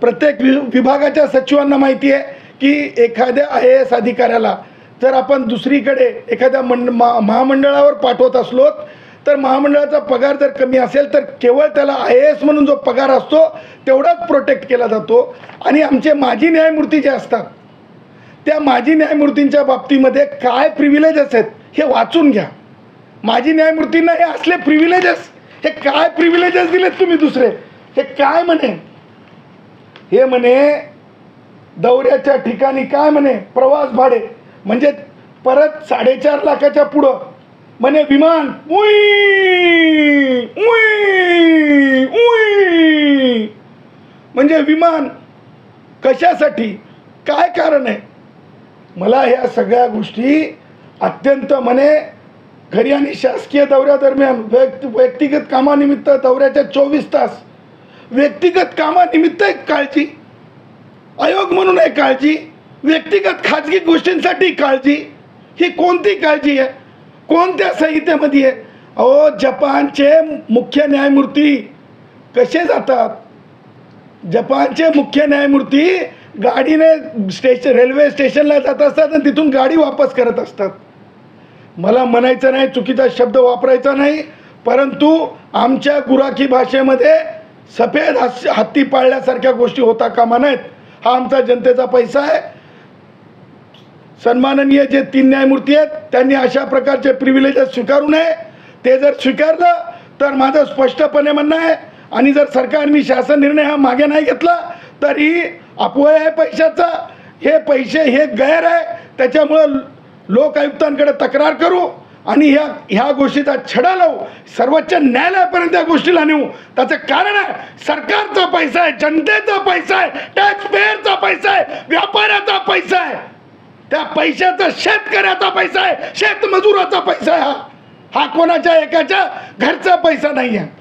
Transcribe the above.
प्रत्येक वि विभागाच्या सचिवांना माहिती आहे की एखाद्या आय ए एस अधिकाऱ्याला जर आपण दुसरीकडे एखाद्या मंड मा महामंडळावर पाठवत असलो तर महामंडळाचा पगार जर कमी असेल तर केवळ त्याला आय ए एस म्हणून जो पगार असतो तेवढाच प्रोटेक्ट केला जातो. आणि आमचे माजी न्यायमूर्ती जे असतात त्या माजी न्यायमूर्तींच्या बाबतीमध्ये काय प्रिव्हिलेजेस आहेत हे वाचून घ्या. माजी न्यायमूर्तींना हे असले प्रिव्हिलेजेस हे काय प्रिव्हिलेजेस दिलेत तुम्ही दुसरे? हे काय म्हणे? हे म्हणे दौऱ्याच्या ठिकाणी काय म्हणे प्रवास भाडे. म्हणजे परत साडेचार लाखाच्या पुढं म्हणे विमान उई उई उई. म्हणजे विमान कशासाठी? काय कारण आहे? मला ह्या सगळ्या गोष्टी अत्यंत म्हणे घरी आणि शासकीय दौऱ्यादरम्यान व्यक्ती व्यक्तिगत कामानिमित्त दौऱ्याच्या चोवीस तास व्यक्तिगत कामानिमित्त एक काळजी. आयोग म्हणून एक काळजी. व्यक्तिगत खाजगी गोष्टींसाठी काळजी. ही कोणती काळजी आहे? कोणत्या संहितेमध्ये आहे? अहो जपानचे मुख्य न्यायमूर्ती कसे जातात? जपानचे मुख्य न्यायमूर्ती गाडीने स्टेशन रेल्वे स्टेशनला जात असतात आणि तिथून गाडी वापस करत असतात. मला म्हणायचं नाही चुकीचा शब्द वापरायचा नाही परंतु आमच्या गुराखी भाषेमध्ये सफेद हस हत्ती पाळल्यासारख्या गोष्टी होता कामा नाहीत हा आमचा जनतेचा पैसा आहे. सन्माननीय जे तीन न्यायमूर्ती आहेत त्यांनी अशा प्रकारचे प्रिव्हिलेजेस स्वीकारू नये. ते जर स्वीकारलं तर माझं स्पष्टपणे म्हणणं आहे आणि जर सरकारने शासन निर्णय हा मागे नाही घेतला तर ही आहे पैशाचा. हे पैसे हे गैर आहे. त्याच्यामुळं लोक आयुक्तांकडे तक्रार करू. आणि ह्या ह्या गोष्टीचा छडा लावू सर्वोच्च न्यायालयापर्यंत या गोष्टीला नेऊ. त्याचं कारण आहे सरकारचा पैसा आहे जनतेचा पैसा आहे टॅक्स पेअरचा पैसा आहे व्यापाऱ्याचा पैसा आहे. त्या पैशाचा शेतकऱ्याचा पैसा आहे शेतमजुराचा पैसा आहे हा. हा कोणाच्या एकाच्या घरचा पैसा नाही आहे